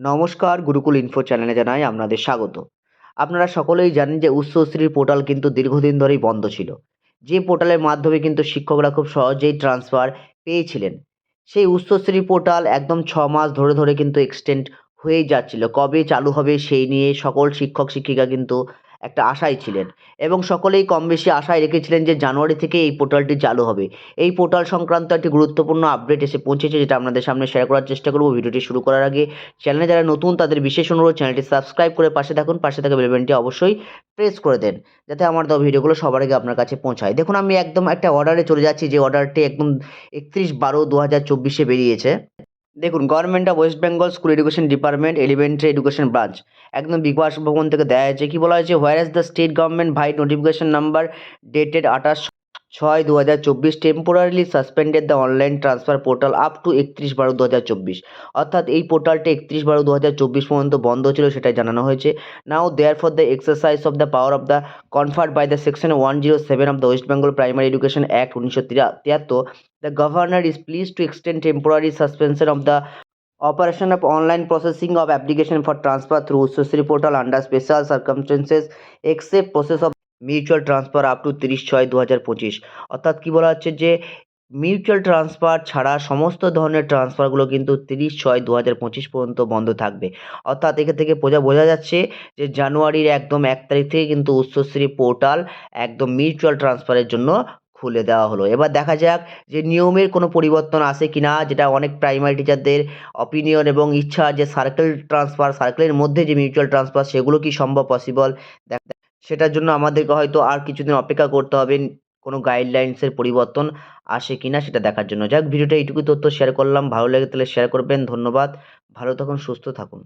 নমস্কার গুরুকুল ইনফো চ্যানেলে জানাই আপনাদের স্বাগত। আপনারা সকলেই জানেন যে উচ্চশ্রীর পোর্টাল কিন্তু দীর্ঘদিন ধরেই বন্ধ ছিল। যে পোর্টালের মাধ্যমে কিন্তু শিক্ষকরা খুব সহজেই ট্রান্সফার পেয়েছিলেন। সেই উচ্চশ্রী পোর্টাল একদম ছ মাস ধরে ধরে কিন্তু এক্সটেন্ড হয়েই যাচ্ছিল। কবে চালু হবে সেই নিয়ে সকল শিক্ষক শিক্ষিকা কিন্তু একটা আশায় ছিলেন। এবং সকলেই কম বেশি আশায় রেখেছিলেন যে জানুয়ারি থেকে এই পোর্টালটি চালু হবে। এই পোর্টাল সংক্রান্ত একটি গুরুত্বপূর্ণ আপডেট এসে পৌঁছেছে যেটা আপনাদের সামনে শেয়ার করার চেষ্টা করব। ভিডিওটি শুরু করার আগে চ্যানেলে যারা নতুন তাদের বিশেষ অনুরোধ চ্যানেলটি সাবস্ক্রাইব করে পাশে থাকুন। পাশে থাকা বেলবেনটি অবশ্যই প্রেস করে দেন যাতে আমার দেওয়া ভিডিওগুলো সবার আগে আপনার কাছে পৌঁছায়। দেখুন, আমি একদম একটা অর্ডারে চলে যাচ্ছি। যে অর্ডারটি একদম একত্রিশ বারো দু হাজার চব্বিশে বেরিয়েছে। দেখুন government of West Bengal school education department elementary education branch একদম বিকাশ ভবন থেকে দেওয়া হয়েছে। কি বলা হয়েছে? Whereas the state government ভাই নোটিফিকেশন নাম্বার ডেটেড আঠাশ ছয় দু হাজার চব্বিশ temporarily suspended the online transfer portal up to একত্রিশ বারো দু হাজার চব্বিশ। অর্থাৎ এই পোর্টালটি একত্রিশ বারো দু হাজার চব্বিশ পর্যন্ত বন্ধ ছিল সেটাই জানানো হয়েছে। Now therefore the exercise of the power of the conferred by the section one zero seven of the West Bengal primary education act উনিশশো তিয়াত্তর the governor is please to extend temporary suspension of the operation of online processing of application for transfer through Ussuri portal under special circumstances, except process of mutual transfer up to তিরিশ ছয় দু হাজার পঁচিশ। অর্থাৎ কী বলা হচ্ছে যে mutual transfer ছাড়া সমস্ত ধরনের ট্রান্সফারগুলো কিন্তু তিরিশ ছয় দু হাজার পঁচিশ পর্যন্ত বন্ধ থাকবে। অর্থাৎ এখান থেকে বোঝা বোঝা যাচ্ছে যে, জানুয়ারির একদম এক তারিখ থেকে কিন্তু উচ্চশ্রী পোর্টাল একদম মিউচুয়াল ট্রান্সফারের জন্য খুলে দেওয়া হলো। এবার দেখা যাক যে, নিয়মের কোনো পরিবর্তন আসে কি না যেটা অনেক প্রাইমারি টিচারদের অপিনিয়ন এবং ইচ্ছা যে সার্কেল ট্রান্সফার সার্কেলের মধ্যে যে মিউচুয়াল ট্রান্সফার সেগুলো কি সম্ভব পসিবল সেটার জন্য আমাদেরকে হয়তো আর কিছুদিন অপেক্ষা করতে হবে, কোনো গাইডলাইন্সের পরিবর্তন আসে কি না সেটা দেখার জন্য। যাক, ভিডিওটা এইটুকু তথ্য শেয়ার করলাম। ভালো লেগে তাহলে শেয়ার করবেন। ধন্যবাদ। ভালো থাকুন, সুস্থ থাকুন।